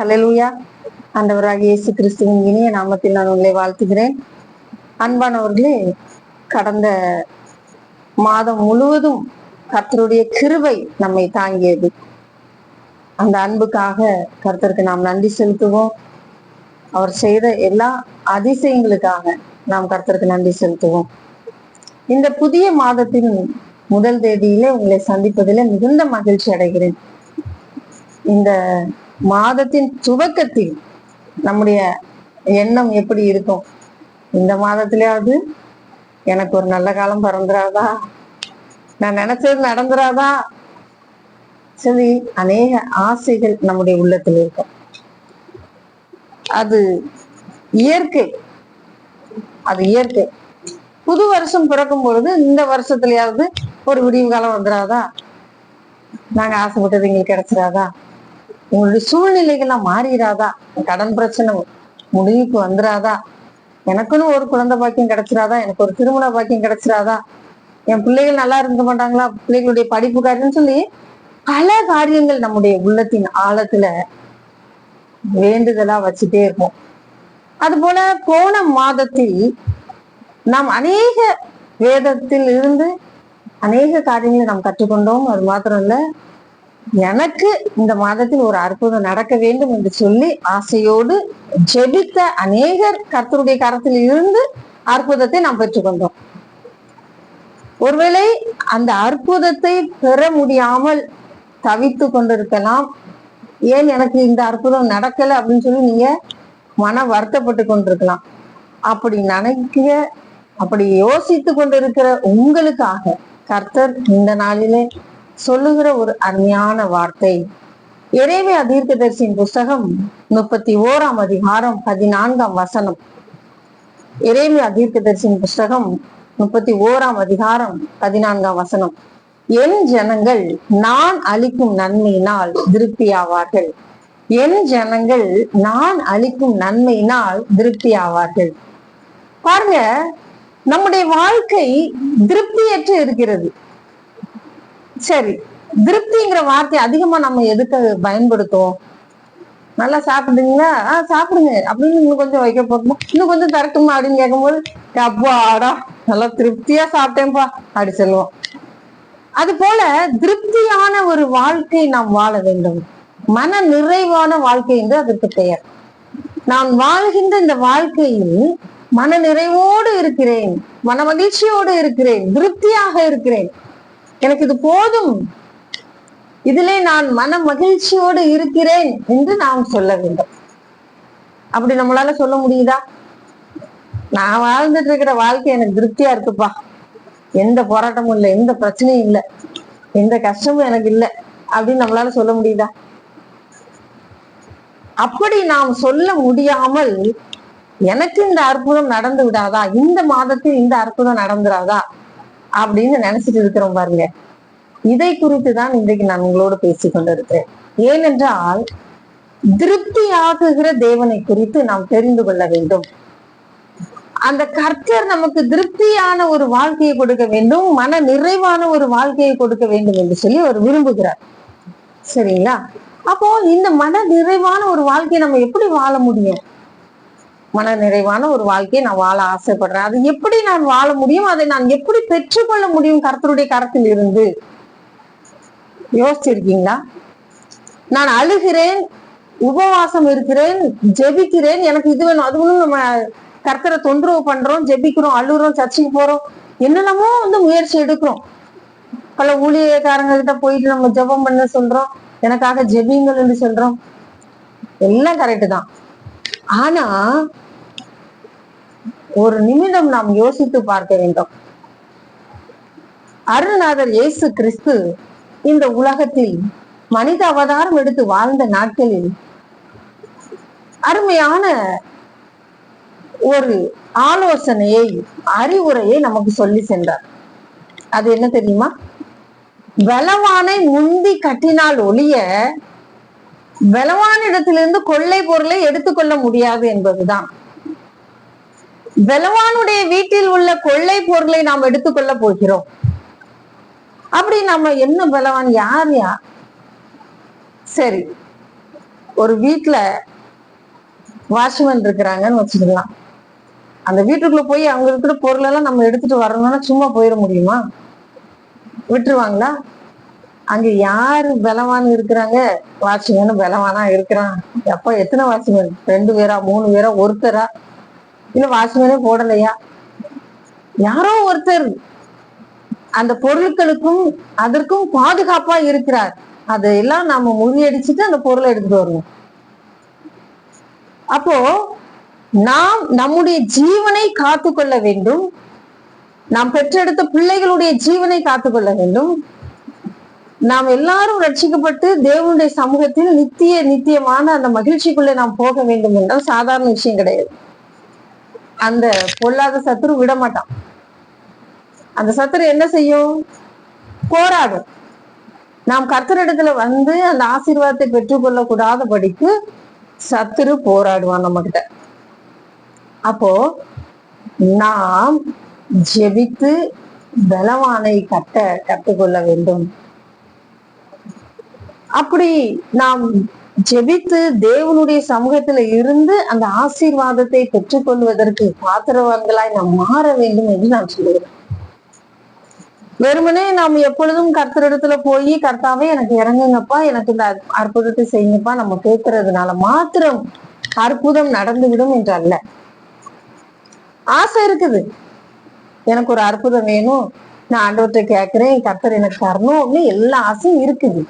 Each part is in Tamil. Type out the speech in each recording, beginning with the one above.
ஹalleluya ஆண்டவராகிய இயேசு கிறிஸ்துவின் இனிய நாமத்தில் நான் உங்களை வாழ்த்துகிறேன். அன்பானவர்களே கடந்த மாதம் முழுவதும் கர்த்தருடைய கிருவை நம்மை தாங்கியது. அந்த அன்புக்காக கர்த்தருக்கு நாம் நன்றி செலுத்துவோம். அவர் செய்த எல்லா அதிசயங்களுக்காக நாம் கர்த்தருக்கு நன்றி செலுத்துவோம். இந்த புதிய மாதத்தின் முதல் தேதியிலே உங்களை சந்திப்பதிலே மிகுந்த மகிழ்ச்சி அடைகிறேன். இந்த மாதத்தின் துவக்கத்தில் நம்முடைய எண்ணம் எப்படி இருக்கும்? இந்த மாதத்திலேயாவது எனக்கு ஒரு நல்ல காலம் பிறந்துராதா? நான் நினைச்சது நடந்துராதா? சரி அநேக ஆசைகள் நம்முடைய உள்ளத்தில் இருக்கும். அது இயற்கை. அது இயற்கை. புது வருஷம் பிறக்கும் பொழுது இந்த வருஷத்துலயாவது ஒரு விடிவு காலம் வந்துடாதா நாங்க ஆசைப்பட்டது எங்களுக்கு கிடைச்சிடாதா உங்களுடைய சூழ்நிலைகள்லாம் மாறிடாதா கடன் பிரச்சனை முடிவுக்கு வந்துடாதா எனக்குன்னு ஒரு குழந்தை பாக்கியம் கிடைச்சிடாதா எனக்கு ஒரு திருமண பாக்கியம் கிடைச்சிடாதா என் பிள்ளைகள் நல்லா இருக்க மாட்டாங்களா? பிள்ளைகளுடைய படிப்பு காரியம்னு சொல்லி பல காரியங்கள் நம்முடைய உள்ளத்தின் ஆழத்துல வேண்டுதலா வச்சுட்டே இருப்போம். அது போல போன மாதத்தில் நாம் அநேக வேதத்தில் இருந்து அநேக காரியங்களை நாம் கற்றுக்கொண்டோம். அது மாத்திரம் இல்ல எனக்கு இந்த மாதத்தில் ஒரு அற்புதம் நடக்க வேண்டும் என்று சொல்லி ஆசையோடு ஜெபித்த அநேகர் கர்த்தருடைய கரத்தில் இருந்து அற்புதத்தை நாம் பெற்றுக்கொண்டோம். ஒருவேளை அந்த அற்புதத்தை பெற முடியாமல் தவித்து கொண்டிருக்கலாம். ஏன் எனக்கு இந்த அற்புதம் நடக்கல அப்படின்னு சொல்லி நீங்க மன வருத்தப்பட்டு கொண்டிருக்கலாம். அப்படி நினைக்க அப்படி யோசித்து கொண்டிருக்கிற உங்களுக்காக கர்த்தர் இந்த நாளிலே சொல்லுகிற ஒரு அருமையான வார்த்தை. இறைவே தீர்க்கதரிசியின் புஸ்தகம் முப்பத்தி ஓராம் அதிகாரம் பதினான்காம் வசனம். இறைவே தீர்க்கதரிசியின் புஸ்தகம் முப்பத்தி ஓராம் அதிகாரம் பதினான்காம் வசனம். என் ஜனங்கள் நான் அளிக்கும் நன்மையினால் திருப்தியாவார்கள். என் ஜனங்கள் நான் அளிக்கும் நன்மையினால் திருப்தியாவார்கள். பாருங்க நம்முடைய வாழ்க்கை திருப்தியற்று இருக்கிறது. சரி திருப்திங்கிற வார்த்தை அதிகமா நம்ம எதுக்கு பயன்படுத்துவோம்? நல்லா சாப்பிடுங்களா ஆ சாப்பிடுங்க. அப்படின்னு இன்னும் கொஞ்சம் வைக்க போறோமா இன்னும் கொஞ்சம் தரட்டுமா அப்படின்னு கேட்கும்போது அப்பாடா நல்லா திருப்தியா சாப்பிட்டேன்ப்பா அப்படி சொல்லுவோம். அது போல திருப்தியான ஒரு வாழ்க்கை நாம் வாழ வேண்டும். மன நிறைவான வாழ்க்கை என்று அதற்கு பெயர். நான் வாழ்கின்ற இந்த வாழ்க்கையில் மன நிறைவோடு இருக்கிறேன் மன மகிழ்ச்சியோடு இருக்கிறேன் திருப்தியாக இருக்கிறேன். எனக்கு இது போதும். இதிலே நான் மன மகிழ்ச்சியோடு இருக்கிறேன் என்று நாம் சொல்ல வேண்டும். அப்படி நம்மளால சொல்ல முடியுதா? நான் வாழ்ந்துட்டு இருக்கிற வாழ்க்கை எனக்கு திருப்தியா இருக்குப்பா. எந்த போராட்டமும் இல்லை எந்த பிரச்சனையும் இல்லை எந்த கஷ்டமும் எனக்கு இல்லை அப்படின்னு நம்மளால சொல்ல முடியுதா? அப்படி நாம் சொல்ல முடியாமல் எனக்கு இந்த அற்புதம் நடந்து விடாதா? இந்த மாதத்தில் இந்த அற்புதம் நடந்துராதா? அப்படின்னு நினைச்சிட்டு இருக்கிறோம் பாருங்க. இதை குறித்து தான் இன்றைக்கு நான் உங்களோடு பேசிக் கொண்டிருக்கிறேன். ஏனென்றால் திருப்தியாகுகிற தேவனை குறித்து நாம் தெரிந்து கொள்ள வேண்டும். அந்த கர்த்தர் நமக்கு திருப்தியான ஒரு வாழ்க்கையை கொடுக்க வேண்டும் மன நிறைவான ஒரு வாழ்க்கையை கொடுக்க வேண்டும் என்று சொல்லி அவர் விரும்புகிறார். சரிங்களா? அப்போ இந்த மன நிறைவான ஒரு வாழ்க்கையை நம்ம எப்படி வாழ முடியும்? மன நிறைவான ஒரு வாழ்க்கையை நான் வாழ ஆசைப்படுறேன். அது எப்படி நான் வாழ முடியும்? அதை நான் எப்படி பெற்றுக்கொள்ள முடியும் கருத்தருடைய கரத்தில் இருந்து யோசிச்சிருக்கீங்களா? நான் அழுகிறேன் உபவாசம் இருக்கிறேன் ஜெபிக்கிறேன் எனக்கு இது வேணும் அது ஒண்ணும் நம்ம கர்த்தரை தொந்தரவு பண்றோம் ஜெபிக்கிறோம் அழுகுறோம் சர்ச்சுக்கு போறோம் என்னென்னமோ வந்து முயற்சி எடுக்கிறோம். பல ஊழியக்காரங்க கிட்ட போயிட்டு நம்ம ஜெபம் பண்ண சொல்றோம் எனக்காக ஜெபிங்கள் என்று சொல்றோம். எல்லாம் கரெக்டு தான். ஆனா ஒரு நிமிடம் நாம் யோசித்து பார்க்க வேண்டும். அருள்நாதர் இயேசு கிறிஸ்து இந்த உலகத்தில் மனித அவதாரம் எடுத்து வாழ்ந்த நாட்களில் அருமையான ஒரு ஆலோசனையை அறிவுரையை நமக்கு சொல்லி சென்றார். அது என்ன தெரியுமா? பலவானை முந்தி கட்டினால் ஒழிய பலவான இடத்திலிருந்து கொள்ளை பொருளை எடுத்துக்கொள்ள முடியாது என்பதுதான். பலவானுடைய வீட்டில் உள்ள கொள்ளை பொருளை நாம் எடுத்துக்கொள்ள போகிறோம். அப்படி நம்ம என்ன பலவான்? யார் யார்? சரி ஒரு வீட்டுல வாட்ச்மேன் இருக்கிறாங்கன்னு வச்சுக்கலாம். அந்த வீட்டுக்குள்ள போய் அவங்க இருக்கிற பொருள் எல்லாம் நம்ம எடுத்துட்டு வரணும்னா சும்மா போயிட முடியுமா? விட்டுருவாங்களா? அங்க யாரு பலவான் இருக்கிறாங்க? வாட்ச்மேன் பலவானா இருக்கிறான். எப்ப எத்தனை வாட்ச்மேன்? ரெண்டு பேரா மூணு பேரா ஒருத்தரா? இல்ல வாட்ச்மேனே போடலையா? யாரோ ஒருத்தர் அந்த பொருட்களுக்கும் அதற்கும் பாதுகாப்பா இருக்கிறார். அதையெல்லாம் நாம முறியடிச்சுட்டு அந்த பொருளை எடுத்துட்டு வருவோம். அப்போ நாம் நம்முடைய ஜீவனை காத்துக்கொள்ள வேண்டும். நாம் பெற்றெடுத்த பிள்ளைகளுடைய ஜீவனை காத்துக்கொள்ள வேண்டும். நாம் எல்லாரும் ரட்சிக்கப்பட்டு தேவனுடைய சமூகத்தில் நித்திய நித்தியமான அந்த மகிழ்ச்சிக்குள்ளே நாம் போக வேண்டும் என்றால் சாதாரண விஷயம் கிடையாது. அந்த பொல்லாத சத்துரு விட மாட்டான். அந்த சத்துரு என்ன செய்யும்? போராடும். நாம் கர்த்தரிடத்துல வந்து அந்த ஆசீர்வாதத்தை பெற்றுக்கொள்ள கூடாதபடிக்கு சத்துரு போராடுவான் நம்ம கிட்ட அப்போ நாம் ஜெபித்து பலவானை கட்ட கற்றுக்கொள்ள வேண்டும். அப்படி நாம் ஜெபித்து தேவனுடைய சமூகத்துல இருந்து அந்த ஆசீர்வாதத்தை பெற்றுக்கொள்வதற்கு பாத்திரவான்களாய் நாம் மாற வேண்டும் என்று நான் சொல்லுகிறேன். வெறுமனே நாம் எப்பொழுதும் கர்த்தரிடத்துல போய் கர்த்தாவே எனக்கு இறங்குங்கப்பா எனக்கு இந்த அற்புதத்தை செய்யுங்கப்பா நம்ம கேட்கறதுனால மாத்திரம் அற்புதம் நடந்துவிடும் என்று அல்ல. ஆசை இருக்குது. எனக்கு ஒரு அற்புதம் வேணும். நான் ஆண்டவற்றை கேட்கிறேன் கர்த்தர் எனக்கு தரணும். அப்படின்னு எல்லா ஆசையும் இருக்குது.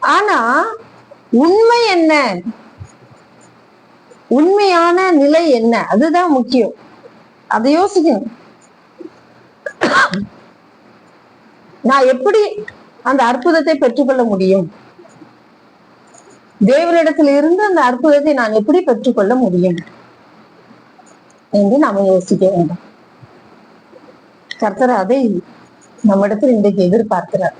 ஆனா உண்மை என்ன? உண்மையான நிலை என்ன? அதுதான் முக்கியம். அதை யோசிக்கணும். நான் எப்படி அந்த அற்புதத்தை பெற்றுக்கொள்ள முடியும்? தேவனிடத்தில் இருந்து அந்த அற்புதத்தை நான் எப்படி பெற்றுக்கொள்ள முடியும்? என்று நாம யோசிக்க வேண்டும். கர்த்தர் அதை நம்மிடத்தில் இன்றைக்கு எதிர்பார்க்கிறார்.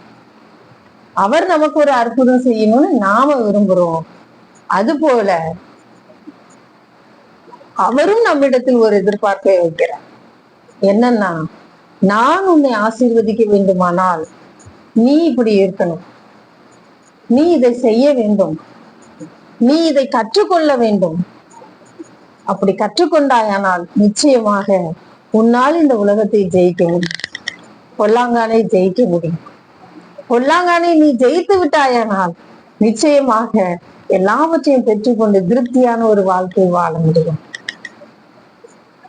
அவர் நமக்கு ஒரு அற்புதம் செய்யணும்னு நாம விரும்புறோம். அது போல அவரும் நம்மிடத்தில் ஒரு எதிர்பார்ப்பை வைக்கிறார். என்னன்னா நான் உன்னை ஆசீர்வதிக்க வேண்டுமானால் நீ இப்படி இருக்கணும். நீ இதை செய்ய வேண்டும். நீ இதை கற்றுக்கொள்ள வேண்டும். அப்படி கற்றுக்கொண்டாயானால் நிச்சயமாக உன்னால் இந்த உலகத்தை ஜெயிக்க முடியும். பொல்லாங்கானை ஜெயிக்க முடியும். பொல்லாங்கானை நீ ஜெயித்து விட்டாயானால் நிச்சயமாக எல்லாவற்றையும் பெற்றுக்கொண்டு திருப்தியான ஒரு வாழ்க்கை வாழ முடியும்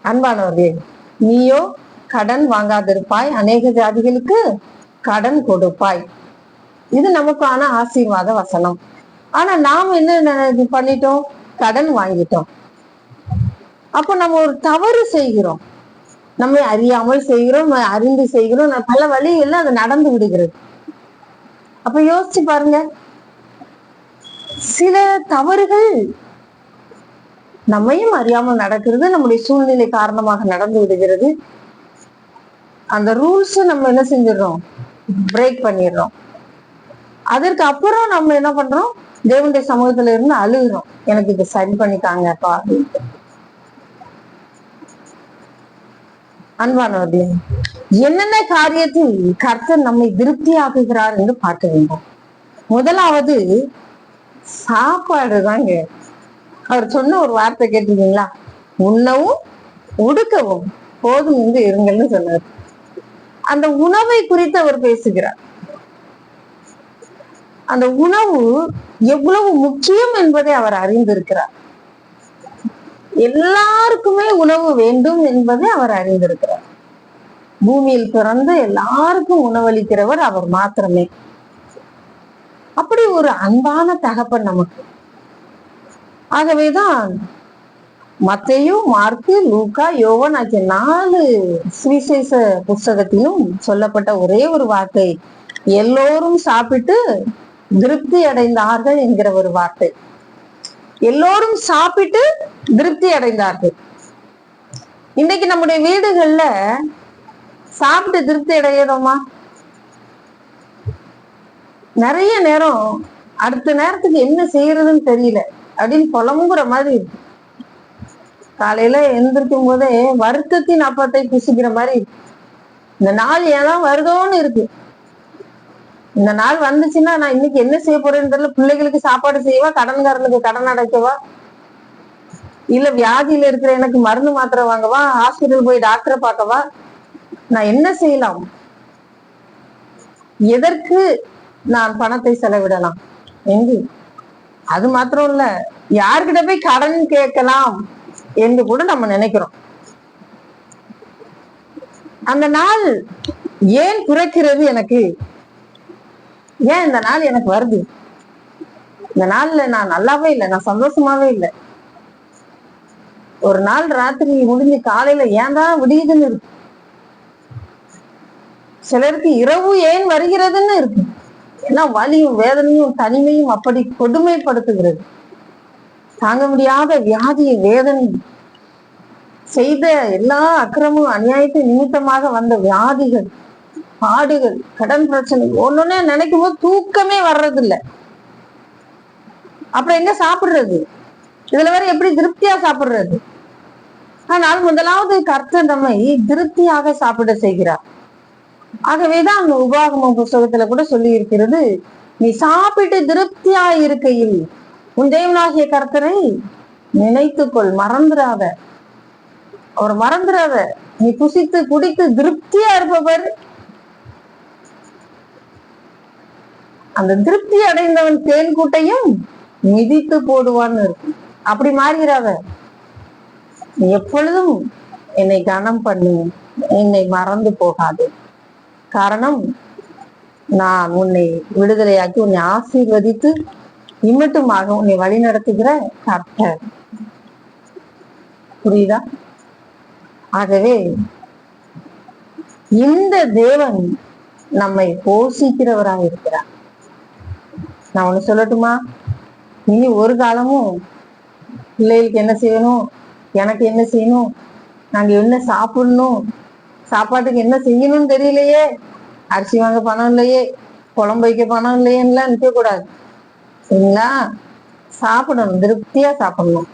அன்பானவர்களே நீயோ கடன் வாங்காதிருப்பாய். அநேக ஜாதிகளுக்கு கடன் கொடுப்பாய். இது நமக்கான ஆசீர்வாத வசனம். ஆனா நாம் என்ன பண்ணிட்டோம்? கடன் வாங்கிட்டோம். அப்போ நம்ம ஒரு தவறு செய்கிறோம். நம்மை அறியாமல் செய்கிறோம் நம்ம அறிந்து செய்கிறோம். பல வழிகள்ல அது நடந்து விடுகிறது. அப்ப யோசிச்சு பாருங்க. சில தவறுகள் நம்மையும் அறியாமல் நடக்கிறது நம்முடைய சூழ்நிலை காரணமாக நடந்து விடுகிறது. அந்த ரூல்ஸ் நம்ம என்ன செஞ்சிடறோம்? பிரேக் பண்ணிடுறோம். அதற்கு அப்புறம் நம்ம என்ன பண்றோம்? தேவனுடைய சமூகத்துல இருந்து அழுகுறோம். எனக்கு இதை சரி பண்ணித்தாங்கப்பா அப்படின்ட்டு அன்பானவர்களே என்னென்ன காரியத்தில் கர்த்தர் நம்மை திருப்தியாக்குகிறார் என்று பார்க்க வேண்டும். முதலாவது சாப்பாடு தாங்க அவர் சொன்ன ஒரு வார்த்தை கேட்டிருக்கீங்களா? உண்ணவும் உடுக்கவும் போதும் என்று இருங்கள்னு சொன்னார். அந்த உணவை குறித்து அவர் பேசுகிறார். அந்த உணவு எவ்வளவு முக்கியம் என்பதை அவர் அறிந்திருக்கிறார். எல்லாருக்குமே உணவு வேண்டும் என்பதை அவர் அறிந்திருக்கிறார். பூமியில் பிறந்து எல்லாருக்கும் உணவளிக்கிறவர் அவர் மாத்திரமே. அப்படி ஒரு அன்பான தகப்பன் நமக்கு. ஆகவேதான் மத்தையும் மார்க்கு லூக்கா யோவன் ஆகிய நாலு சுவிசேஷ புஸ்தகத்திலும் சொல்லப்பட்ட ஒரே ஒரு வார்த்தை எல்லோரும் சாப்பிட்டு திருப்தி அடைந்தார்கள் என்கிற ஒரு வார்த்தை. எல்லோரும் சாப்பிட்டு திருப்தி அடைந்தார்கள். இன்னைக்கு நம்முடைய வீடுகள்ல சாப்பிட்டு திருப்தி அடையிறோமா? நிறைய நேரம் அடுத்த நேரத்துக்கு என்ன செய்யறதுன்னு தெரியல. அப்படின்னு புலம்புற மாதிரி இருக்கு. காலையில எழுந்திருக்கும் போதே வருத்தத்தின் அப்பத்தை புசிக்கிற மாதிரி இருக்கு. இந்த நாள் ஏதாவது வருதோன்னு இருக்கு. இந்த நாள் வந்துச்சுன்னா நான் இன்னைக்கு என்ன செய்ய போறேன்னு தெரியல. பிள்ளைகளுக்கு சாப்பாடு செய்வா கடன்காரனுக்கு கடன் அடைக்கவா? இல்ல வியாதியில இருக்கிற எனக்கு மருந்து மாத்திரை வாங்கவா? ஹாஸ்பிட்டல் போய் டாக்டரை பார்க்கவா? நான் என்ன செய்யலாம்? எதற்கு நான் பணத்தை செலவிடலாம்? எங்கு? அது மாத்திரம் இல்ல. யார்கிட்ட போய் கடன் கேட்கலாம் என்று கூட நம்ம நினைக்கிறோம். அந்த நாள் ஏன் பிறக்கிறது எனக்கு? ஏன் இந்த நாள் எனக்கு வருது? இந்த நாள்ல நான் நல்லாவே இல்லை நான் சந்தோஷமாவே இல்லை. ஒரு நாள் ராத்திரி முடிஞ்சு காலையில ஏன் தான் விடியுதுன்னு இருக்கு. சிலருக்கு இரவு ஏன் வருகிறதுன்னு இருக்கு. ஏன்னா வலியும் வேதனையும் தனிமையும் அப்படி கொடுமைப்படுத்துகிறது. தாங்க முடியாத வியாதிய வேதனை செய்த எல்லா அக்கிரமும் அநியாயத்தை நிமித்தமாக வந்த வியாதிகள். பாடுகள் கடன் பிரச்சனை ஒன்னொன்னே நினைக்கும் போது தூக்கமே வர்றதில்ல. அப்புறம் எங்க சாப்பிடுறது? இதுல வேற எப்படி திருப்தியா சாப்பிடுறது? ஆனால் முதலாவது கர்த்தர் நம்மை திருப்தியாக சாப்பிட செய்கிறார். ஆகவேதான் அந்த உபாகம புஸ்தகத்துல கூட சொல்லி இருக்கிறது நீ சாப்பிட்டு திருப்தியா இருக்கையில் உன் தேவனாகிய கர்த்தரை நினைத்துக்கொள் மறந்துடாத அவர் மறந்துடாத நீ புசித்து குடித்து திருப்தியா இருப்பவர் அந்த திருப்தி அடைந்தவன் தேன் கூட்டையும் மிதித்து போடுவான்னு இருக்கு. அப்படி மாறுகிறாத எப்பொழுதும் என்னை கனம் பண்ணு என்னை மறந்து போகாது. காரணம் நான் உன்னை விடுதலையாக்கி உன்னை ஆசீர்வதித்து இம்மட்டுமாக உன்னை வழி நடத்துகிற கர்த்தர். புரியுதா? ஆகவே இந்த தேவன் நம்மை போஷிக்கிறவராக இருக்கிறார். நான் ஒண்ணு சொல்லட்டுமா? நீ ஒரு காலமும் பிள்ளைகளுக்கு என்ன செய்யணும்? எனக்கு என்ன செய்யணும்? நாங்க என்ன சாப்பிடணும்? சாப்பாட்டுக்கு என்ன செய்யணும்னு தெரியலையே. அரிசி வாங்க பணம் இல்லையே. குழம்பு வைக்க பணம் இல்லையேன்னுலாம் நிற்க கூடாது சரிங்களா? சாப்பிடணும். திருப்தியா சாப்பிடணும்.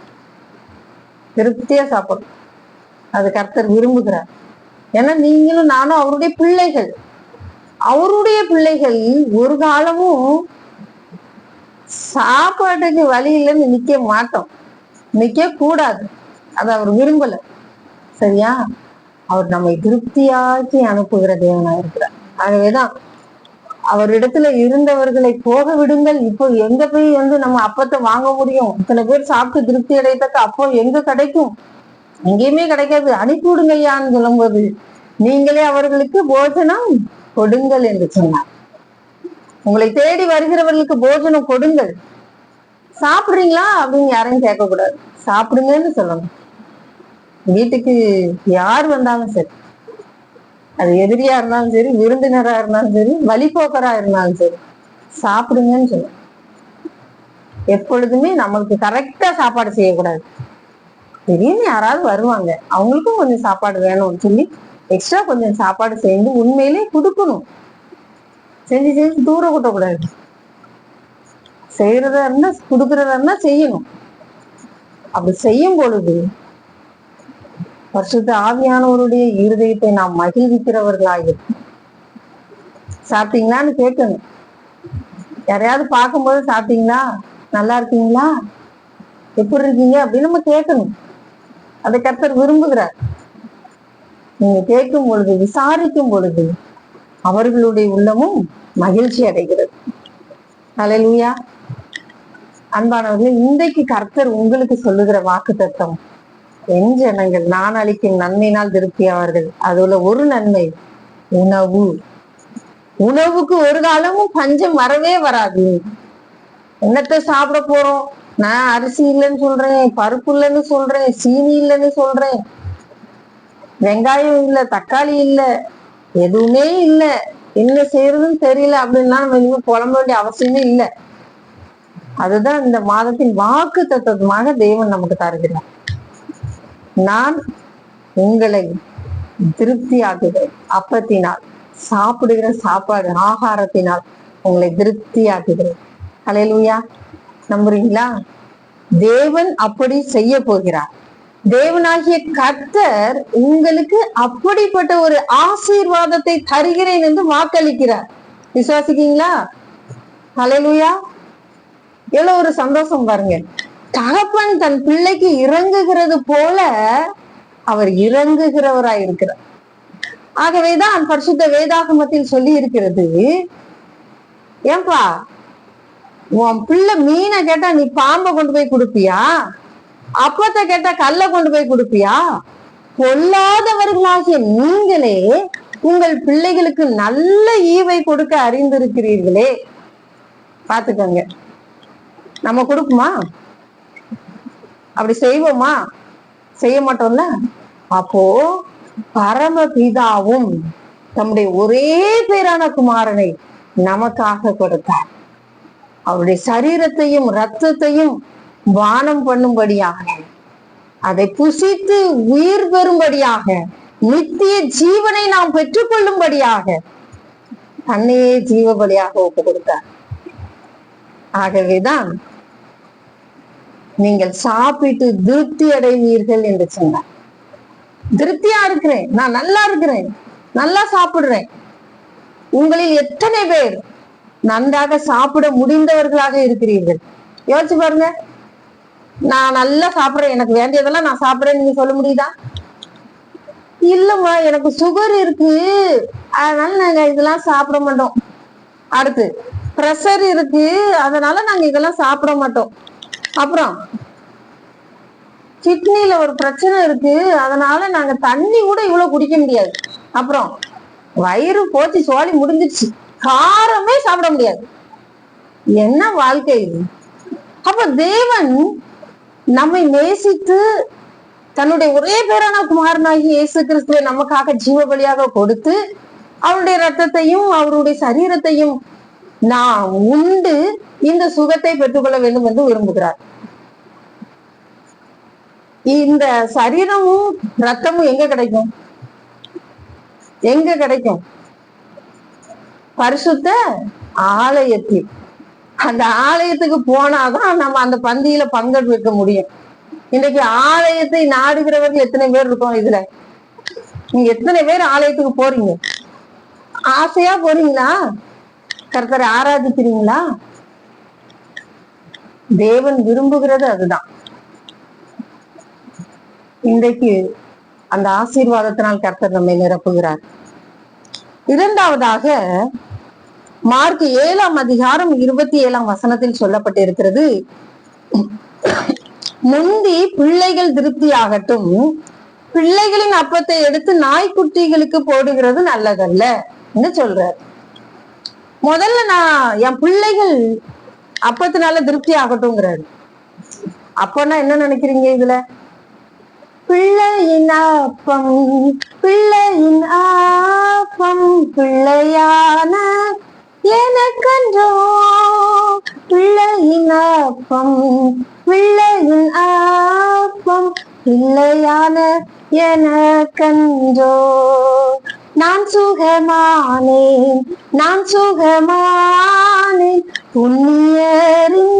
திருப்தியா சாப்பிடணும். அது கர்த்தர் விரும்புகிறார். ஏன்னா நீங்களும் நானும் அவருடைய பிள்ளைகள். அவருடைய பிள்ளைகள் ஒரு காலமும் சாப்பாட்டுக்கு வழி இல்லைன்னு நிக்க மாட்டோம். நிக்க கூடாது. அது அவர் விரும்பல. சரியா? அவர் நம்மை திருப்தியாக்கி அனுப்புகிற தேவனா இருக்கிறார். ஆகவேதான் அவரிடத்துல இருந்தவர்களை போக விடுங்கள். இப்போ எங்க போய் வந்து நம்ம அப்பத்தை வாங்க முடியும்? இத்தனை பேர் சாப்பிட்டு திருப்தி அடையத்தக்க அப்போ எங்க கிடைக்கும்? எங்கேயுமே கிடைக்காது. அனுப்பி விடுங்கய்யான்னு சொல்லும்போது நீங்களே அவர்களுக்கு போஜனம் கொடுங்கள் என்று சொன்னார். உங்களை தேடி வருகிறவர்களுக்கு போஜனம் கொடுங்கள். சாப்பிடுறீங்களா? அப்படின்னு யாரையும் கேட்கக்கூடாது. சாப்பிடுங்கன்னு சொல்லணும். வீட்டுக்கு யார் வந்தாலும் சரி அது எதிரியா இருந்தாலும் சரி விருந்தினரா இருந்தாலும் சரி வழிபோக்கரா இருந்தாலும் சரி சாப்பிடுங்கன்னு சொல்லணும். எப்பொழுதுமே நம்மளுக்கு கரெக்டா சாப்பாடு செய்யக்கூடாது. திடீர்னு யாராவது வருவாங்க அவங்களுக்கும் கொஞ்சம் சாப்பாடு வேணும்னு சொல்லி எக்ஸ்ட்ரா கொஞ்சம் சாப்பாடு செய்து உண்மையிலே கொடுக்கணும். செஞ்சு செஞ்சு தூர கூட்டக்கூடாது. செய்யறதா இருந்தா கொடுக்கறதா இருந்தா செய்யணும். அப்படி செய்யும் பொழுது வருஷத்து ஆவியானவருடைய இருதயத்தை நாம் மகிழ்விக்கிறவர்களாயிருக்கும் சாப்பிட்டீங்களான்னு கேட்கணும். யாரையாவது பார்க்கும்போது சாப்பிட்டீங்களா? நல்லா இருக்கீங்களா? எப்படி இருக்கீங்க? அப்படின்னு நம்ம கேட்கணும். அதை கர்த்தர் விரும்புகிறார். நீங்க கேட்கும் பொழுது விசாரிக்கும் பொழுது அவர்களுடைய உள்ளமும் மகிழ்ச்சி அடைகிறது. அலலூயா அன்பானவர்கள் இன்றைக்கு கர்த்தர் உங்களுக்கு சொல்லுகிற வாக்கு தத்துவம் என் ஜனங்கள் நான் அளிக்கும் நன்மையினால் திருப்தியாவார்கள். அதுல ஒரு நன்மை உணவு. உணவுக்கு ஒரு காலமும் பஞ்சம் வரவே வராது. என்னத்தை சாப்பிட போறோம்? நான் அரிசி இல்லைன்னு சொல்றேன் பருப்பு இல்லைன்னு சொல்றேன் சீனி இல்லைன்னு சொல்றேன். வெங்காயம் இல்லை தக்காளி இல்ல. எதுவுமே இல்ல. என்ன செய்யறதுன்னு தெரியல அப்படின்னா நம்ம இனிமே புலம்ப வேண்டிய அவசியமே இல்ல. அதுதான் இந்த மாதத்தின் வாக்கு தத்துவமாக தேவன் நமக்கு தருகிறார். நான் உங்களை திருப்தி ஆக்குகிறேன் அப்பத்தினால் சாப்பிடுகிற சாப்பாடு ஆகாரத்தினால் உங்களை திருப்தி ஆக்குகிறேன் அலையலூயா நம்புறீங்களா? தேவன் அப்படி செய்ய போகிறார் தேவனாகிய கர்த்தர் உங்களுக்கு அப்படிப்பட்ட ஒரு ஆசீர்வாதத்தை தருகிறேன் என்று வாக்களிக்கிறார். விசுவாசிக்கீங்களா ஹalleluya எவ்வளவு ஒரு சந்தோஷம் பாருங்க. தகப்பன் தன் பிள்ளைக்கு இறங்குகிறது போல அவர் இறங்குகிறவராய் இருக்கிறார். ஆகவேதான் பரிசுத்த வேதாகமத்தில் சொல்லி இருக்கிறது ஏன்பா உன் பிள்ளை மீனை கேட்டா நீ பாம்பை கொண்டு போய் கொடுப்பியா? அப்பத்தை கேட்டா கல்ல கொண்டு போய் கொடுப்பியா? பொல்லாதவர்களாகிய நீங்களே உங்கள் பிள்ளைகளுக்கு நல்ல ஈவை கொடுக்க அறிந்திருக்கிறீர்களே. பாத்துக்கோங்க நம்ம கொடுக்குமா? அப்படி செய்வோமா? செய்ய மாட்டோம்ல? அப்போ பரமபிதாவும் தம்முடைய ஒரே பேரான குமாரனை நமக்காக கொடுத்தார். அவருடைய சரீரத்தையும் ரத்தத்தையும் வானம் பண்ணும்படியாக அதை புசித்து உயிர் பெறும்படியாக நித்திய ஜீவனை நாம் பெற்றுக்கொள்ளும்படியாக தன்னையே ஜீவபடியாக ஒப்பு கொடுத்தார். ஆகவேதான் நீங்கள் சாப்பிட்டு திருப்தி அடைவீர்கள் என்று சொன்னார். திருப்தியா இருக்கிறேன் நான் நல்லா இருக்கிறேன் நல்லா சாப்பிடுறேன். உங்களில் எத்தனை பேர் நன்றாக சாப்பிட முடிந்தவர்களாக இருக்கிறீர்கள்? யோசிச்சு பாருங்க. நான் நல்லா சாப்பிடுறேன். எனக்கு வேண்டியதெல்லாம் நான் சாப்பிடுறேன். நீங்க சொல்ல முடியுதா? இல்லம்மா எனக்கு சுகர் இருக்கு. அதனால நாங்க இதெல்லாம் சாப்பிட மாட்டோம். அடுத்து ப்ரெஷர் இருக்கு. அதனால நாங்க இதெல்லாம் சாப்பிட மாட்டோம். அப்புறம் கிட்னில ஒரு பிரச்சனை இருக்கு. அதனால நாங்க தண்ணி கூட இவ்வளவு குடிக்க முடியாது. அப்புறம் வயிறு போச்சு சோழி முடிஞ்சிடுச்சு காரமே சாப்பிட முடியாது. என்ன வாழ்க்கை இது? அப்ப தேவன் நம்மை நேசித்து தன்னுடைய ஒரே பேரான குமாரனாகி இயேசு கிறிஸ்துவை நமக்காக ஜீவ பலியாக கொடுத்து அவருடைய ரத்தத்தையும் அவருடைய சரீரத்தையும் நான் உண்டு இந்த சுகத்தை பெற்றுக்கொள்ள வேண்டும் என்று விரும்புகிறார். இந்த சரீரமும் ரத்தமும் எங்க கிடைக்கும்? எங்க கிடைக்கும்? பரிசுத்த ஆலயத்தில். அந்த ஆலயத்துக்கு போனாதான் நம்ம அந்த பந்தியில பங்கெடுக்க முடியும். இன்னைக்கு ஆலயத்தை நாடுகிறவர்கள் எத்தனை பேர் இருக்கோம் இதுல? நீங்க எத்தனை பேர் ஆலயத்துக்கு போறீங்க? ஆசையா போறீங்களா? கர்த்தரை ஆராதிக்கிறீங்களா? தேவன் விரும்புகிறது அதுதான். இன்றைக்கு அந்த ஆசீர்வாதத்தினால் கர்த்தர் நம்மை நிரப்புகிறார். இரண்டாவதாக மார்க் ஏழாம் அதிகாரம் இருபத்தி ஏழாம் வசனத்தில் சொல்லப்பட்டிருக்கிறது. முந்தி பிள்ளைகள் திருப்தி ஆகட்டும் பிள்ளைகளின் அப்பத்தை எடுத்து நாய்க்குட்டிகளுக்கு போடுகிறது நல்லதல்ல என்று சொல்றார். முதல்ல நான் என் பிள்ளைகள் அப்பத்தினால திருப்தி ஆகட்டும்ங்கிறாரு அப்பன்னா என்ன நினைக்கிறீங்க இதுல? பிள்ளையின் ஆப்பம் பிள்ளையின் ஆப்பம் பிள்ளையான எனக்கன்றோ பிள்ளையின் ஆப்பம் பிள்ளையின் ஆப்பம் பிள்ளையான எனக்கன்றோ. நான் சுகமானேன் நான் சுகமானேன் புண்ணியரின்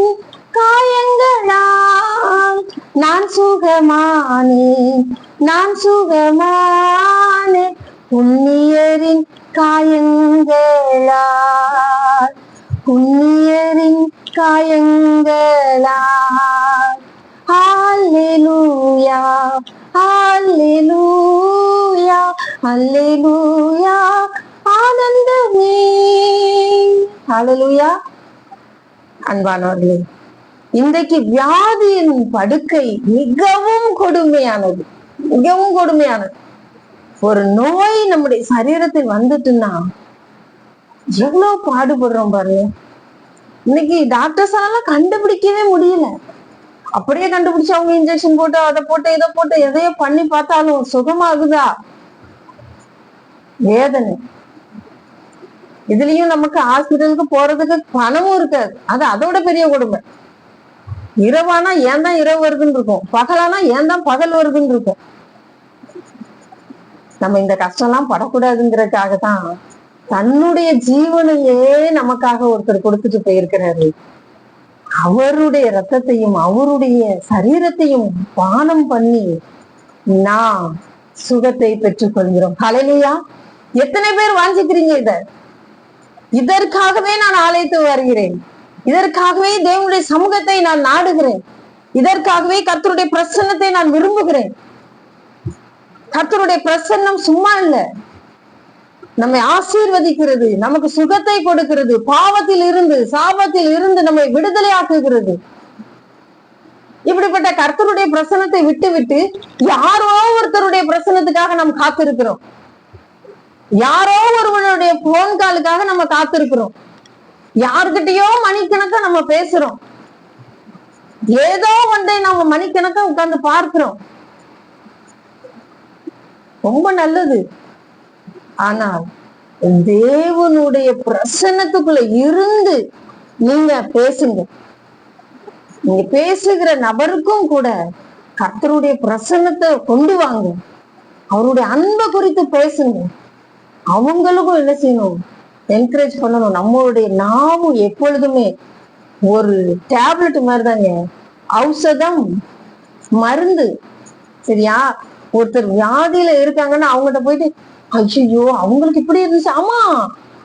காயங்களால் நான் சுகமானேன் நான் சுகமானேன் புண்ணியரின் காயங்களால் புண்ணியரின் காயங்களால். ஹalleluya ஹalleluya ஹalleluya ஆனந்தமே. ஹalleluya அன்பானவர்களே இன்றைக்கு வியாதியின் படுக்கை மிகவும் கொடுமையானது மிகவும் கொடுமையானது. ஒரு நோய் நம்முடைய சரீரத்தில் வந்துட்டுன்னா எவ்வளவு பாடுபடுறோம் பாருங்க இன்னைக்கு டாக்டர்ஸ் எல்லாம் கண்டுபிடிக்கவே முடியல. அப்படியே கண்டுபிடிச்சு அவங்க இன்ஜெக்ஷன் போட்டு அதை போட்டு இதை போட்டு எதையோ பண்ணி பார்த்தாலும் சுகமாகுதா? வேதனை. இதுலயும் நமக்கு ஹாஸ்பிட்டலுக்கு போறதுக்கு பணமும் இருக்காது. அது அதோட பெரிய கொடுமை. இரவானா ஏன் தான் இரவு வருதுன்னு இருக்கும்? பகலானா ஏன் தான் பகல் வருதுன்னு இருக்கும்? நம்ம இந்த கஷ்டம்லாம் படக்கூடாதுங்கிறதுக்காக தான் தன்னுடைய ஜீவனையே நமக்காக ஒருத்தர் கொடுத்துட்டு போயிருக்கிறாரு. அவருடைய ரத்தத்தையும் அவருடைய சரீரத்தையும் பானம் பண்ணி நான் சுகத்தை பெற்றுக்கொள்கிறோம். ஹalleluya. எத்தனை பேர் வாஞ்சிக்கிறீங்க இத? இதற்காகவே நான் ஆலயத்து வருகிறேன். இதற்காகவே தேவனுடைய சமூகத்தை நான் நாடுகிறேன். இதற்காகவே கத்தருடைய பிரசன்னத்தை நான் விரும்புகிறேன். கர்த்தருடைய பிரசன்னம் சும்மா இல்ல. நம்மை ஆசீர்வதிக்கிறது நமக்கு சுகத்தை கொடுக்கிறது பாவத்தில் இருந்து சாபத்தில் இருந்து நம்மை விடுதலையாக்குகிறது. இப்படிப்பட்ட கர்த்தருடைய பிரசனத்தை விட்டு விட்டு யாரோ ஒருத்தருடைய பிரசனத்துக்காக நாம் காத்திருக்கிறோம். யாரோ ஒருவனுடைய போன் காலுக்காக நம்ம காத்திருக்கிறோம். யாருக்கிட்டயோ மணிக்கணக்கா நம்ம பேசுறோம். ஏதோ ஒன்றை நம்ம மணிக்கணக்கா உட்கார்ந்து பார்க்கிறோம். ரொம்ப நல்லது. ஆனால் தேவனுடைய பிரசன்னத்துக்குள்ள இருந்து நீங்க பேசுங்க. நீங்க பேசுகிற நபருக்கும் கூட கர்த்தருடைய பிரசன்னத்தை கொண்டு வாங்க. அவருடைய அன்பை குறித்து பேசுங்க. அவங்களுக்கும் என்ன செய்யணும்? என்கரேஜ் பண்ணணும். நம்மளுடைய நாவும் எப்பொழுதுமே ஒரு டேப்லெட் மாதிரி தாங்க ஔஷதம் மருந்து. சரியா? ஒருத்தர் வியாதியில இருக்காங்கன்னா அவங்ககிட்ட போயிட்டு ஐயோ அவங்களுக்கு இப்படி இருந்துச்சு. ஆமா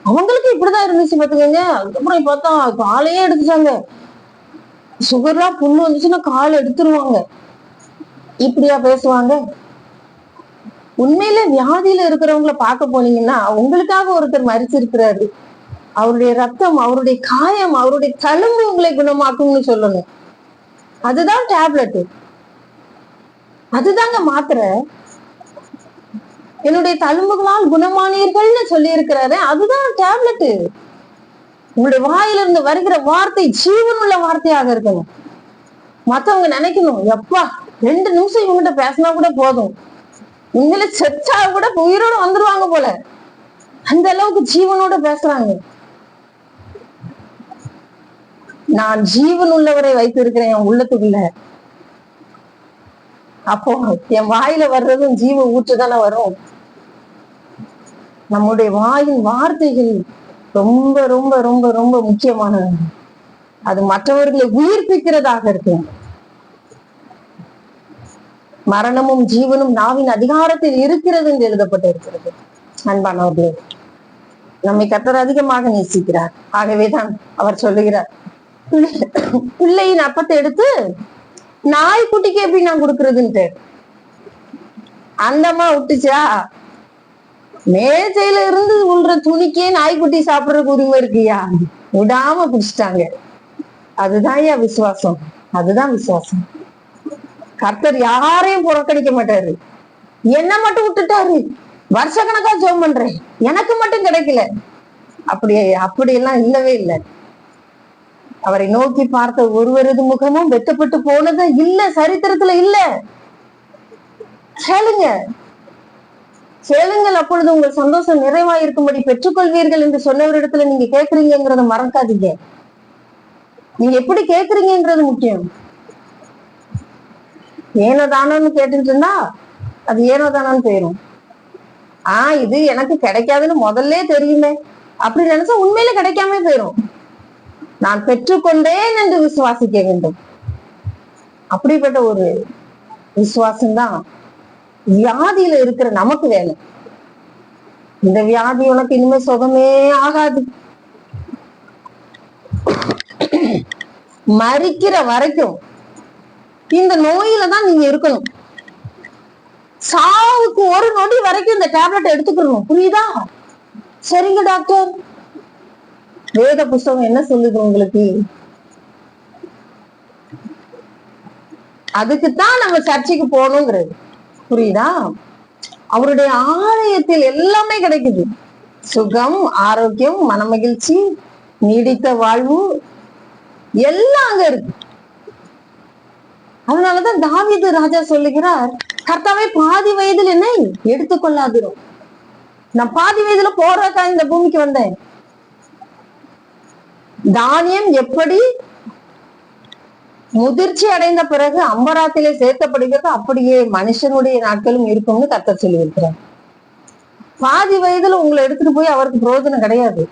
அவங்களுக்கு இப்படிதான் இருந்துச்சு பாத்துக்கோங்க அதுக்கப்புறம் பார்த்தா காலையே எடுத்துட்டாங்க. சுகர்லாம் புண்ணு வந்துச்சுன்னா கால் எடுத்துருவாங்க. இப்படியா பேசுவாங்க? உண்மையில வியாதியில இருக்கிறவங்கள பார்க்க போனீங்கன்னா உங்களுக்காக ஒருத்தர் மறிச்சிருக்கிறாரு. அவருடைய ரத்தம் அவருடைய காயம் அவருடைய தழும்பு உங்களை குணமாக்கும்னு சொல்லணும். அதுதான் டேப்லெட் அதுதாங்க மாத்திரை. என்னுடைய தழும்புகளால் குணமானீர்கள்னு சொல்லி இருக்கிறாரு அதுதான் டேப்லெட் உங்களுடைய வாயிலிருந்து வருகிற வார்த்தை ஜீவனுள்ள வார்த்தையாக இருக்கணும். மத்தவங்க நினைக்கணும் எப்பா ரெண்டு நிமிஷம் இவங்கிட்ட பேசினா கூட போதும். உங்களை செத்தா கூட உயிரோட வந்துருவாங்க போல. அந்த அளவுக்கு ஜீவனோட பேசுறாங்க. நான் ஜீவன் உள்ளவரை வைத்திருக்கிறேன் என் உள்ளத்துக்குள்ள. அப்போ என் வாயில வர்றதும் ஜீவ ஊற்று தானே வரும். நம்முடைய வாயின் வார்த்தைகள் ரொம்ப ரொம்ப ரொம்ப ரொம்ப முக்கியமானது. அது மற்றவர்களை உயிர்ப்பிக்கிறதாக இருக்கும். மரணமும் ஜீவனும் நாவின் அதிகாரத்தில் இருக்கிறது என்று எழுதப்பட்டிருக்கிறது. அன்பானவர்களே நம்மை கத்தர் அதிகமாக நேசிக்கிறார். ஆகவேதான் அவர் சொல்லுகிறார். பிள்ளையின் அப்பத்தை எடுத்து நாய்க்குட்டிக்கு எப்படி நான் கொடுக்கறதுன்ட்டு? அந்தம்மா விட்டுச்சா? மேஜையில இருந்து உள்ற துணிக்கே நாய்க்குட்டி சாப்பிடுறதுக்கு உரிமை இருக்கியா விடாம குடிச்சிட்டாங்க. அதுதான் ஏன் விசுவாசம். அதுதான் விசுவாசம். கர்த்தர் யாரையும் புறக்கணிக்க மாட்டாரு. என்ன மட்டும் விட்டுட்டாரு. வருஷ கணக்கா ஜோம் பண்றேன். எனக்கு மட்டும் கிடைக்கல. அப்படி அப்படி எல்லாம் இல்லவே இல்லை. அவரை நோக்கி பார்த்த ஒருவரது முகமும் வெட்டப்பட்டு போனது இல்ல சரித்திரத்துல இல்ல. கேளுங்க. கேளுங்கள் அப்பொழுது உங்கள் சந்தோஷம் நிறைவா இருக்கும்படி பெற்றுக்கொள்வீர்கள் என்று சொன்னவரிடத்துல நீங்க கேக்குறீங்கிறத மறக்காதீங்க. நீங்க எப்படி கேக்குறீங்கன்றது முக்கியம். ஏனோ தானோன்னு கேட்டுட்டு இருந்தா அது ஏனோ தானோன்னு போயிரும். ஆஹ் இது எனக்கு கிடைக்காதுன்னு முதல்ல தெரியுமே. அப்படி நினைச்சா உண்மையில கிடைக்காம போயிரும். நான் பெற்றுக்கொண்டேன் என்று விசுவாசிக்க வேண்டும். அப்படிப்பட்ட ஒரு விசுவாசம் தான் வியாதியில இருக்கிற நமக்கு வேணும். இந்த வியாதி உனக்கு இனிமே சுகமே ஆகாது. மறிக்கிற வரைக்கும் இந்த நோயில தான் நீங்க இருக்கணும். சாவுக்கு ஒரு நொடி வரைக்கும் இந்த டேப்லெட் எடுத்துக்கணும் புரியுதா? சரிங்க டாக்டர். வேத புஸ்தகம் என்ன சொல்லுது உங்களுக்கு? அதுக்குத்தான் நம்ம சர்ச்சைக்கு போகணுங்கிறது. புரியுதா? அவருடைய ஆலயத்தில் எல்லாமே கிடைக்குது. சுகம் ஆரோக்கியம் மனமகிழ்ச்சி நீடித்த வாழ்வு எல்லாம் அங்க இருக்கு. அதனாலதான் தாவிது ராஜா சொல்லுகிறார் கர்த்தாவே பாதி வயதில் என்னை எடுத்துக்கொள்ளாதிரும் நான் பாதி வயதுல போறதா இந்த பூமிக்கு வந்தேன். தானியம் எப்படி முதிர்ச்சி அடைந்த பிறகு அம்பராத்திலே சேர்க்கப்படுகிறது அப்படியே மனுஷனுடைய நாட்களும் இருக்கும்னு கர்த்தர் சொல்லியிருக்கிறார். பாதி வயதுல உங்களை எடுத்துட்டு போய் அவருக்கு பிரயோஜனம் கிடையாது.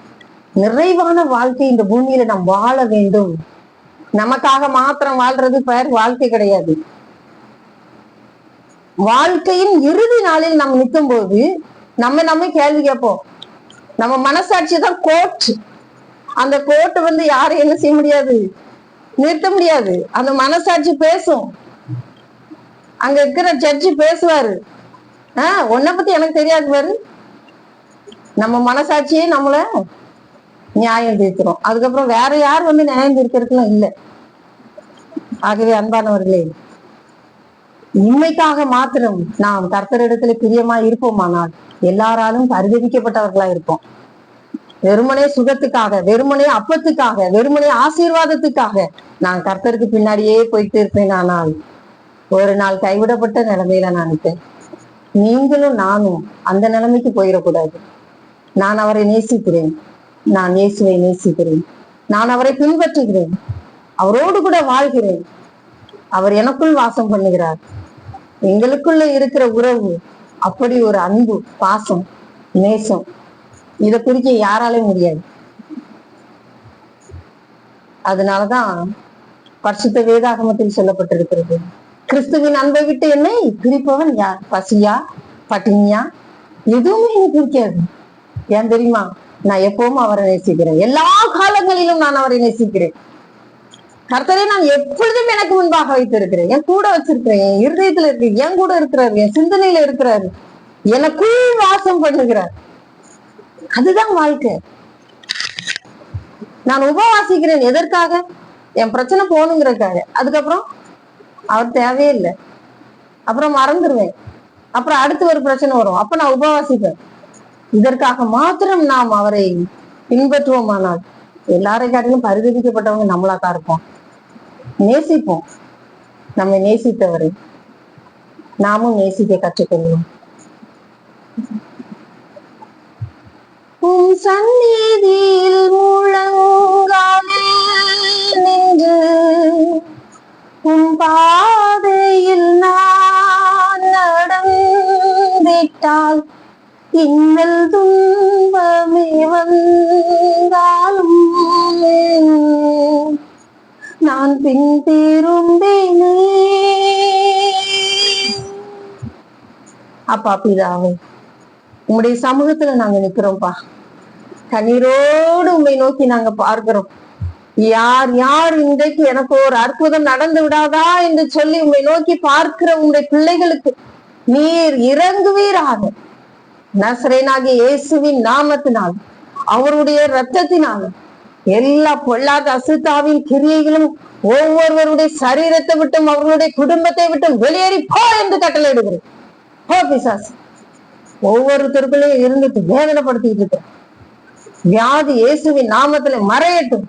நிறைவான வாழ்க்கை இந்த பூமியில நாம் வாழ வேண்டும். நமக்காக மாத்திரம் வாழ்றது பெயர் வாழ்க்கை கிடையாது. வாழ்க்கையின் இறுதி நாளில் நம்ம நிற்கும் போது நம்ம நம்ம கேள்வி கேட்போம். நம்ம மனசாட்சி தான் கோர்ட் அந்த கோர்ட்டு வந்து யாரும் என்ன செய்ய முடியாது? நிறுத்த முடியாது. அந்த மனசாட்சி பேசும். அங்க இருக்கிற ஜட்ஜி பேசுவாரு. ஆஹ் உன்னை பத்தி எனக்கு தெரியாது பாரு. நம்ம மனசாட்சியே நம்மள நியாயம் தீர்க்கிறோம். அதுக்கப்புறம் வேற யார் வந்து நியாயம் தீர்க்கிறதுலாம் இல்லை. ஆகவே அன்பானவர்களே இன்மைக்காக மாத்திரம் நாம் கர்த்தரிடத்துல பிரியமா இருப்போமானால் எல்லாராலும் பரிதவிக்கப்பட்டவர்களா இருப்போம். வெறுமனே சுகத்துக்காக வெறுமனே அப்பத்துக்காக வெறுமனே ஆசீர்வாதத்துக்காக நான் கர்த்தருக்கு பின்னாடியே போயிட்டு இருப்பேன் ஆனால் ஒரு நாள் கைவிடப்பட்ட நிலைமையில நான் நீங்களும் நானும் அந்த நிலைமைக்கு போயிடக்கூடாது. நான் அவரை நேசிக்கிறேன். நான் இயேசுவை நேசிக்கிறேன். நான் அவரை பின்பற்றுகிறேன். அவரோடு கூட வாழ்கிறேன். அவர் எனக்குள் வாசம் பண்ணுகிறார். எங்களுக்குள்ள இருக்கிற உறவு அப்படி ஒரு அன்பு பாசம் நேசம் இத பிரிக்க யாராலையும் முடியாது. அதனாலதான் பரிசுத்த வேதாகமத்தில் சொல்லப்பட்டிருக்கிறது. கிறிஸ்துவின் அன்பை விட்டு என்னை பிரிப்பவன் யார்? பசியா? பட்டினியா? எதுவுமே எனக்கு பிரிக்காது. ஏன் தெரியுமா? நான் எப்பவும் அவரை நேசிக்கிறேன். எல்லா காலங்களிலும் நான் அவரை நேசிக்கிறேன். கர்த்தரை நான் எப்பொழுதும் எனக்கு முன்பாக வைத்திருக்கிறேன். என் கூட வச்சிருக்கிறேன். என் இருதயத்துல இருக்கு என் கூட இருக்கிறாரு. என் சிந்தனையில இருக்கிறாரு. எனக்குள் வாசம் பண்ணுகிறார். அதுதான் வாழ்க்கை. நான் உபவாசிக்கிறேன் எதற்காக? என் பிரச்சனை போகணுங்கிறதுக்காக. அதுக்கப்புறம் அவர் தேவையே இல்லை. அப்புறம் மறந்துடுவேன் அப்புறம் அடுத்து ஒரு பிரச்சனை வரும். அப்ப நான் உபவாசிப்பேன். இதற்காக மாத்திரம் நாம் அவரை பின்பற்றுவோமானால் எல்லாரை காட்டிலும் பரிதவிக்கப்பட்டவங்க நம்மளாக்கா இருப்போம். நேசிப்போம். நம்மை நேசித்தவரை நாமும் நேசிக்க கற்றுக்கொள்வோம். உம் சந்நிதியில் முழங்காலில் நின்று உம் பாதையில் நான் நடந்திட்டால் இன்னல் துன்பமே வந்தாலும் நான் பின் திரும்பினே. அப்பா பிதாவே. உங்களுடைய சமூகத்துல நாங்க நிக்கிறோம்ப்பா. கண்ணீரோடு உண்மை நோக்கி நாங்க பார்க்கிறோம். யார் யார் இன்றைக்கு எனக்கு ஒரு அற்புதம் நடந்து விடாதா என்று சொல்லி உண்மை நோக்கி பார்க்கிற உங்களுடைய பிள்ளைகளுக்கு நீர் இறங்குவீராக. நசரேனாகிய இயேசுவின் நாமத்தினால் அவருடைய ரத்தத்தினால் எல்லா பொல்லாத அசுத்தாவின் கிரியைகளும் ஒவ்வொருவருடைய சரீரத்தை விட்டும் அவர்களுடைய குடும்பத்தை விட்டும் வெளியேறி போ என்று கட்டளையிடுகிறேன் போ பிசாசு. ஒவ்வொருத்தருக்குள்ளேயும் இருந்துட்டு வேதனைப்படுத்திட்டு இருக்கிற வியாதி இயேசுவின் நாமத்துல மறையட்டும்.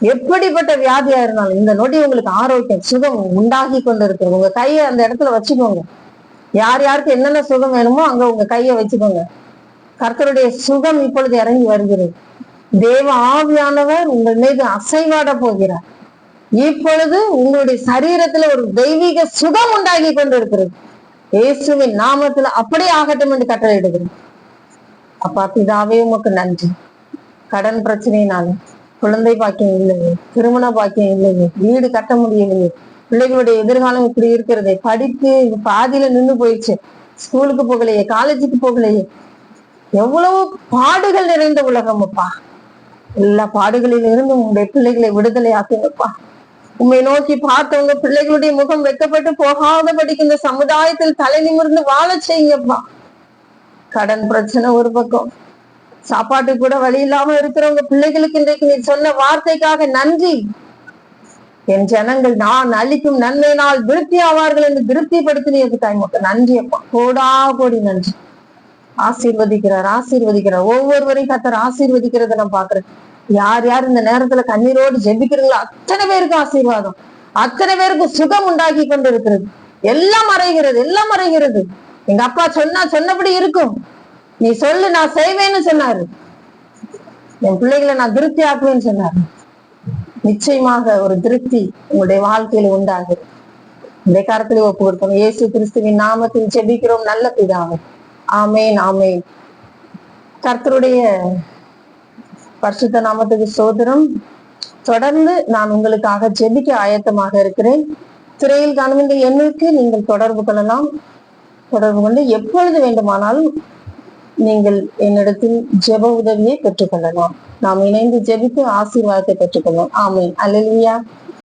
எப்படிப்பட்ட வியாதியா இருந்தாலும் இந்த நொடி உங்களுக்கு ஆரோக்கியம் சுகம் உண்டாகி கொண்டு இருக்கு உங்க கையை அந்த இடத்துல வச்சுக்கோங்க. யார் யாருக்கு என்னென்ன சுகம் வேணுமோ அங்க உங்க கையை வச்சுக்கோங்க. கர்த்தருடைய சுகம் இப்பொழுது இறங்கி வருகிறது. தேவ ஆவியானவர் உங்கள் மீது அசைவாட போகிறார். இப்பொழுது உங்களுடைய சரீரத்துல ஒரு தெய்வீக சுகம் உண்டாகி கொண்டு இருக்கிறது இயேசுவின் நாமத்துல அப்படியே ஆகட்டும் என்று கட்டளையிடுகிறேன் அப்பா பிதாவே உமக்கு நன்றி. கடன் பிரச்சனையினாலும் குழந்தை பாக்கியம் இல்லையே திருமண பாக்கியம் இல்லையே வீடு கட்ட முடியலையே பிள்ளைகளுடைய எதிர்காலம் இப்படி இருக்கிறதே படித்து பாதியில நின்னு போயிடுச்சு ஸ்கூலுக்கு போகலையே காலேஜுக்கு போகலையே எவ்வளவு பாடுகள் நிறைந்த உலகம் அப்பா. எல்லா பாடுகளிலிருந்து உங்களுடைய பிள்ளைகளை விடுதலை ஆக்குங்கப்பா உண்மை நோக்கி பார்த்தவங்க பிள்ளைகளுடைய முகம் வெக்கப்பட்டு போகாதபடிக்கு இந்த சமுதாயத்தில் தலை நிமிர்ந்து வாழ செய்யப்பா கடன் பிரச்சனை ஒரு பக்கம். சாப்பாட்டு கூட வழி இல்லாம இருக்கிறவங்க பிள்ளைகளுக்கு இன்றைக்கு நீ சொன்ன வார்த்தைக்காக நன்றி. என் ஜனங்கள் நான் அளிக்கும் நன்மையினால் திருப்தி ஆவார்கள் என்று திருப்திப்படுத்தினது தாய்மக்கள். நன்றி அப்பா. கோடா கோடி நன்றி. ஆசீர்வதிக்கிறார் ஆசீர்வதிக்கிறார். ஒவ்வொருவரையும் கத்தர் ஆசீர்வதிக்கிறத நான் பாக்குறேன் யார் யார் இந்த நேரத்துல கண்ணீரோடு ஜெபிக்கிறீங்களோ அத்தனை பேருக்கு ஆசீர்வாதம். அத்தனை பேருக்கு சுகம் உண்டாக்கி கொண்டு இருக்கிறது எல்லாம் மறைகிறது எல்லாம் மறைகிறது. எங்க அப்பா சொன்னா சொன்னபடி இருக்கும். நீ சொல்லு நான் செய்வேன்னு சொன்னாரு. என் பிள்ளைகளை நான் திருப்தி ஆக்குவேன்னு சொன்னாரு. நிச்சயமாக ஒரு திருப்தி உங்களுடைய வாழ்க்கையில உண்டாகுது. இந்த காரத்திலே ஒப்பு கொடுக்கணும். இயேசு கிறிஸ்துவின் நாமத்தில் ஜெபிக்கிறோம். நல்ல பிதாவே. ஆமேன் ஆமேன். கர்த்தருடைய பரிசுத்த நாமத்துக்கு சோதனம். தொடர்ந்து நான் உங்களுக்காக ஜெபிக்க ஆயத்தமாக இருக்கிறேன். திரையில் காணும் இந்த எண்ணுக்கு நீங்கள் தொடர்பு கொள்ளலாம். தொடர்பு கொண்டு எப்பொழுது வேண்டுமானாலும் நீங்கள் என்னிடத்தில் ஜெப உதவியை பெற்றுக்கொள்ளலாம். நாம் இணைந்து ஜெபித்து ஆசீர்வாதத்தை பெற்றுக்கொள்ளலாம் ஆமீன். அல்லா